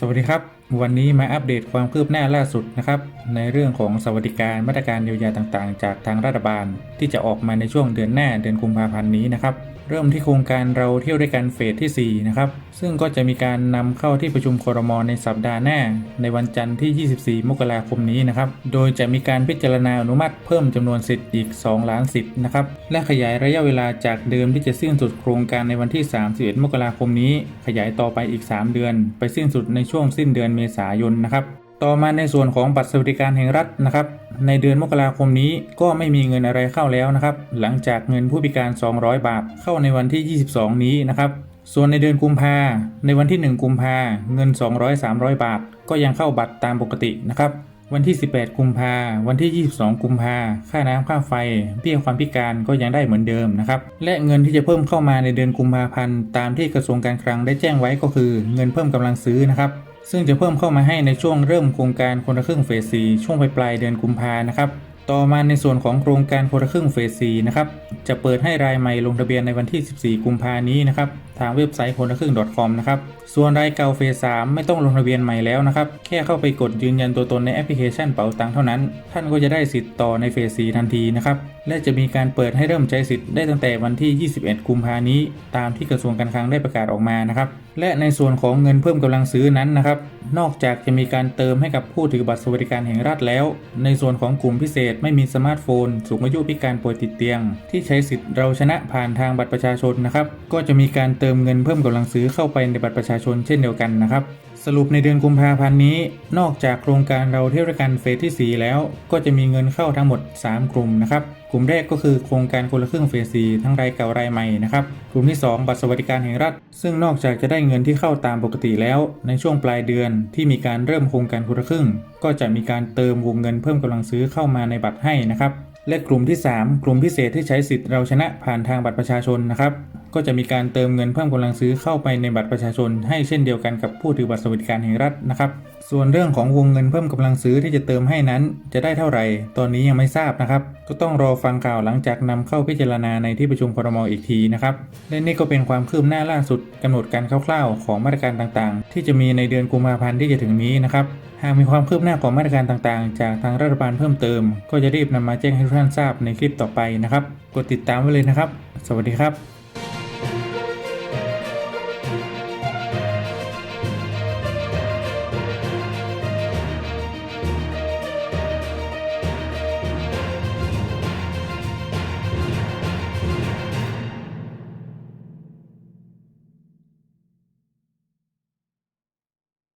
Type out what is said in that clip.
สวัสดีครับ วันนี้มาอัปเดตความคืบหน้าล่าสุดนะครับ ในเรื่องของสวัสดิการมาตรการเยียวยาต่างๆ จากทางรัฐบาล ที่จะออกมาในช่วงเดือนหน้าเดือนกุมภาพันธ์นี้นะครับ เริ่มที่โครงการเราเที่ยวด้วยกันเฟสที่ 4 นะครับ ซึ่งก็จะมีการนำเข้าที่ประชุมครมในสัปดาห์หน้า ในวันจันทร์ที่ 24 มกราคมนี้นะครับ โดยจะมีการพิจารณาอนุมัติเพิ่มจำนวนสิทธิ์อีก 2 ล้านสิทธิ์นะครับ และขยายระยะเวลาจากเดิมที่จะสิ้นสุดโครงการในวันที่ 31 มกราคมนี้ ขยายต่อไปอีก 3 เดือน ไปสิ้นสุดในช่วงสิ้นเดือนเมษายนนะครับ ต่อมาในส่วนของบัตรสวัสดิการแห่งรัฐนะครับ ในเดือนมกราคมนี้ก็ไม่มีเงินอะไรเข้าแล้วนะครับ หลังจากเงินผู้พิการ 200 บาทเข้าในวันที่ 22 นี้นะครับส่วนในเดือนกุมภาในวันที่ 1 กุมภาเงิน 200 300 บาท ก็ยังเข้าบัตรตามปกตินะครับ วันที่ 18 กุมภาวันที่ 22 กุมภาค่าน้ำค่าไฟเบี้ยความพิการก็ยังได้เหมือนเดิมนะครับ และเงินที่จะเพิ่มเข้ามาในเดือนกุมภาพันธ์ตามที่กระทรวงการคลังได้แจ้งไว้ก็คือ เงินเพิ่มกำลังซื้อนะครับ ซึ่งจะเพิ่มเข้ามาให้ในช่วงเริ่มโครงการคนละครึ่งเฟส 4 ช่วงปลายเดือนกุมภานะครับต่อมาในส่วนของโครงการคนละครึ่งเฟส 4 นะครับ จะเปิดให้รายใหม่ลงทะเบียนในวันที่ 14 กุมภานี้นะครับ ทางเว็บไซต์คนละครึ่ง .com นะครับ ส่วนรายเก่าเฟส3ไม่ต้องลงทะเบียนใหม่แล้วนะครับ แค่เข้าไปกดยืนยันตัวตนในแอปพลิเคชันเป๋าตังค์เท่านั้น ท่านก็จะได้สิทธิ์ต่อในเฟส4ทันทีนะครับ และจะมีการเปิดให้เริ่มใช้สิทธิ์ได้ตั้งแต่วันที่ 21 กุมภานี้ ตามที่กระทรวงการคลังได้ประกาศออกมานะครับและในส่วนของเงินเพิ่มกำลังซื้อนั้นนะครับ นอกจากจะมีการเติมให้กับผู้ถือบัตรสวัสดิการแห่งรัฐแล้ว ในส่วนของกลุ่มพิเศษไม่มีสมาร์ทโฟน สูงอายุพิการป่วยติดเตียง ที่ใช้สิทธิ์เราชนะผ่านทางบัตรประชาชนนะครับ ก็จะมีการเติมเงินเพิ่มกำลังซื้อเข้าไปในบัตรประชาชนเช่นเดียวกันนะครับ สรุปในเดือนกุมภาพันธ์นี้ นอกจากโครงการเราเที่ยวด้วยกันเฟสที่ 4 แล้ว ก็จะมีเงินเข้าทั้งหมด 3 กลุ่มนะครับ กลุ่มแรกก็คือโครงการคนละครึ่งเฟส4ทั้งรายเก่ารายใหม่นะครับ กลุ่มที่ 2 บัตรสวัสดิการแห่งรัฐ ซึ่งนอกจากจะได้เงินที่เข้าตามปกติแล้ว ในช่วงปลายเดือนที่มีการเริ่มโครงการคนละครึ่ง ก็จะมีการเติมวงเงินเพิ่มกำลังซื้อเข้ามาในบัตรให้นะครับและกลุ่มที่ 3 กลุ่มพิเศษที่ใช้สิทธิ์เราชนะผ่านทางบัตรประชาชนนะครับ ก็จะมีการเติมเงินเพิ่มกำลังซื้อเข้าไปในบัตรประชาชน ให้เช่นเดียวกันกับผู้ถือบัตรสวัสดิการแห่งรัฐนะครับ ส่วนเรื่องของวงเงินเพิ่มกำลังซื้อที่จะเติมให้นั้น จะได้เท่าไหร่ ตอนนี้ยังไม่ทราบนะครับ ก็ต้องรอฟังข่าวหลังจากนำเข้าพิจารณาในที่ประชุมครมอีกทีนะครับ และนี่ก็เป็นความคืบหน้าล่าสุดกำหนดการคร่าวๆ ของมาตรการต่างๆ ที่จะมีในเดือนกุมภาพันธ์ที่จะถึงนี้นะครับหากมีความคืบหน้าของมาตรการต่างๆ จากทางรัฐบาลเพิ่มเติม ก็จะรีบนำมาแจ้งให้ทุกท่านทราบในคลิปต่อไปนะครับ กดติดตามไว้เลยนะครับ สวัสดีครับ